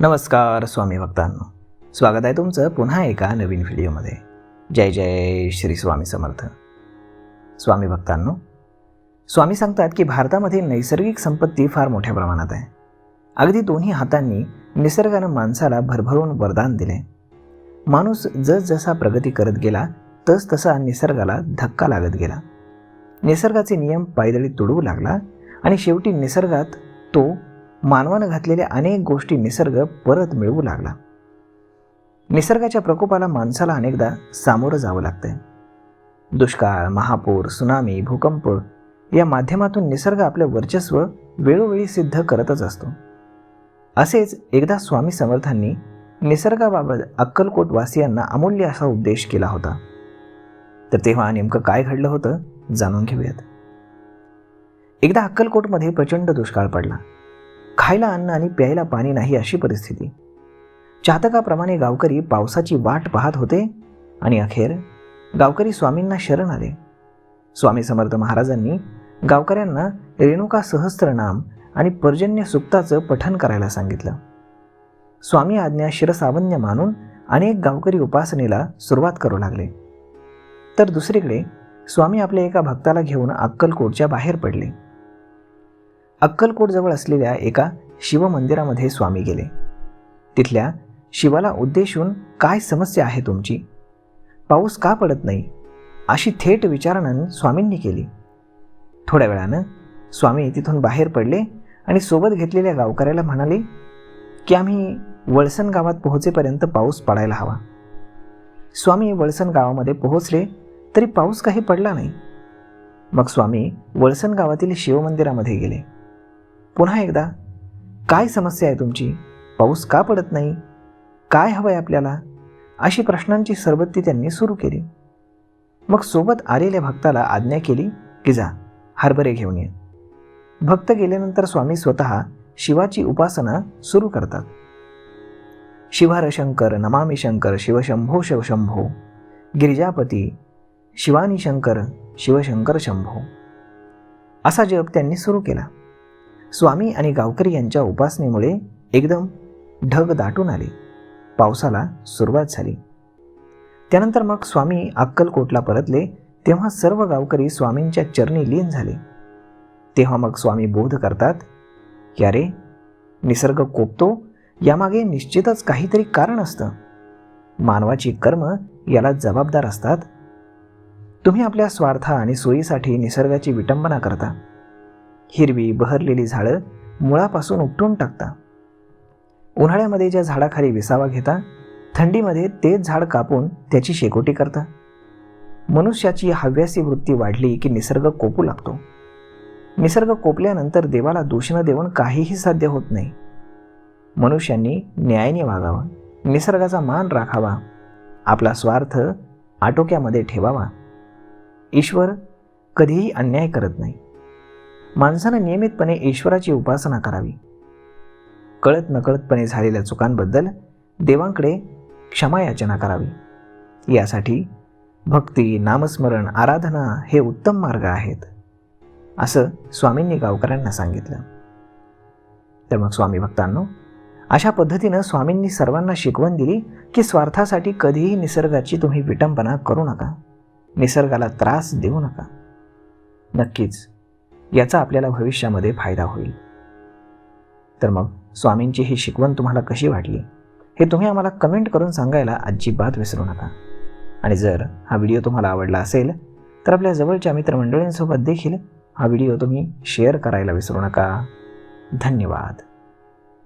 नमस्कार स्वामी भक्तांनो. स्वागत आहे तुमचं पुन्हा एका नवीन व्हिडिओमध्ये. जय जय श्री स्वामी समर्थ. स्वामी भक्तांनो स्वामी सांगतात की भारतामध्ये नैसर्गिक संपत्ती फार मोठ्या प्रमाणात आहे. अगदी दोन्ही हातांनी निसर्गानं माणसाला भरभरून वरदान दिले माणूस जसजसा प्रगती करत गेला तस तसा निसर्गाला धक्का लागत गेला. निसर्गाचे नियम पायदळी तुडवू लागला आणि शेवटी निसर्गात तो मानवानं घातलेल्या अनेक गोष्टी निसर्ग परत मिळवू लागला. निसर्गाच्या प्रकोपाला माणसाला अनेकदा सामोरं जावं लागतंय. दुष्काळ महापूर सुनामी भूकंप या माध्यमातून निसर्ग आपलं वर्चस्व वेळोवेळी सिद्ध करतच असतो. असेच एकदा स्वामी समर्थांनी निसर्गाबाबत अक्कलकोट वासियांना अमूल्य असा उपदेश केला होता. तर तेव्हा नेमकं काय घडलं होतं जाणून घेऊयात. एकदा अक्कलकोटमध्ये प्रचंड दुष्काळ पडला. खायला अन्न आणि प्यायला पाणी नाही अशी परिस्थिती. चातकाप्रमाणे गावकरी पावसाची वाट पाहत होते आणि अखेर गावकरी स्वामींना शरण आले. स्वामी समर्थ महाराजांनी गावकऱ्यांना रेणुका सहस्त्रनाम आणि पर्जन्य सुक्ताचं पठन करायला सांगितलं. स्वामी आज्ञा शिरसावन्य मानून अनेक गावकरी उपासनेला सुरुवात करू लागले. तर दुसरीकडे स्वामी आपल्या एका भक्ताला घेऊन अक्कलकोटच्या बाहेर पडले. अक्कलकोटजवळ असलेल्या एका शिवमंदिरामध्ये स्वामी गेले. तिथल्या शिवाला उद्देशून काय समस्या आहे तुमची? पाऊस का पडत नाही? अशी थेट विचारणा स्वामींनी केली. थोड्या वेळानं स्वामी तिथून बाहेर पडले आणि सोबत घेतलेल्या गावकऱ्याला म्हणाले की आम्ही वळसण गावात पोहोचेपर्यंत पाऊस पडायला हवा. स्वामी वळसण गावामध्ये पोहोचले तरी पाऊस काही पडला नाही. मग स्वामी वळसण गावातील शिवमंदिरामध्ये गेले. पुन्हा एकदा काय समस्या आहे तुमची? पाऊस का पडत नाही? काय हवं आहे आपल्याला? अशी प्रश्नांची सरबत्ती त्यांनी सुरू केली. मग सोबत आलेल्या भक्ताला आज्ञा केली की जा हरभरे घेऊन ये. भक्त गेल्यानंतर स्वामी स्वतः शिवाची उपासना सुरू करतात. शिवार शंकर नमामी शंकर शिवशंभो शिवशंभो गिरिजापती शिवानी शंकर शिवशंकर शंभो. असा जप त्यांनी सुरू केला. स्वामी आणि गावकरी यांच्या उपासनेमुळे एकदम ढग दाटून आले. पावसाला सुरुवात झाली. त्यानंतर मग स्वामी अक्कलकोटला परतले तेव्हा सर्व गावकरी स्वामींच्या चरणी लीन झाले. तेव्हा मग स्वामी बोध करतात की अरे निसर्ग कोपतो यामागे निश्चितच काहीतरी कारण असतं. मानवाची कर्म याला जबाबदार असतात. तुम्ही आपल्या स्वार्थ आणि सोयीसाठी निसर्गाची विटंबना करता. हिरवी बहरलेली झाडं मुळापासून उपटून टाकता. उन्हाळ्यामध्ये ज्या झाडाखाली विसावा घेता थंडीमध्ये तेच झाड कापून त्याची शेकोटी करता. मनुष्याची हव्यासी वृत्ती वाढली की निसर्ग कोपू लागतो. निसर्ग कोपल्यानंतर देवाला दूषणं देऊन काहीही साध्य होत नाही. मनुष्यांनी न्यायाने वागावं निसर्गाचा मान राखावा आपला स्वार्थ आटोक्यामध्ये ठेवावा. ईश्वर कधीही अन्याय करत नाही. माणसानं नियमितपणे ईश्वराची उपासना करावी. कळत नकळतपणे झालेल्या चुकांबद्दल देवांकडे क्षमायाचना करावी. यासाठी भक्ती नामस्मरण आराधना हे उत्तम मार्ग आहेत असं स्वामींनी गावकऱ्यांना सांगितलं. तर मग स्वामी भक्तांनो अशा पद्धतीनं स्वामींनी सर्वांना शिकवण दिली की स्वार्थासाठी कधीही निसर्गाची तुम्ही विटंबना करू नका. निसर्गाला त्रास देऊ नका. नक्कीच याचा आपल्याला भविष्यामध्ये फायदा होईल. तर मग स्वामींची ही शिकवण तुम्हाला कशी वाटली? हे तुम्ही आम्हाला कमेंट करून सांगायला अजिबात विसरू नका. आणि जर हा व्हिडिओ तुम्हाला आवडला असेल तर आपल्या जवळच्या मित्रमंडळींसोबत देखील हा व्हिडिओ तुम्ही शेअर करायला विसरू नका. धन्यवाद.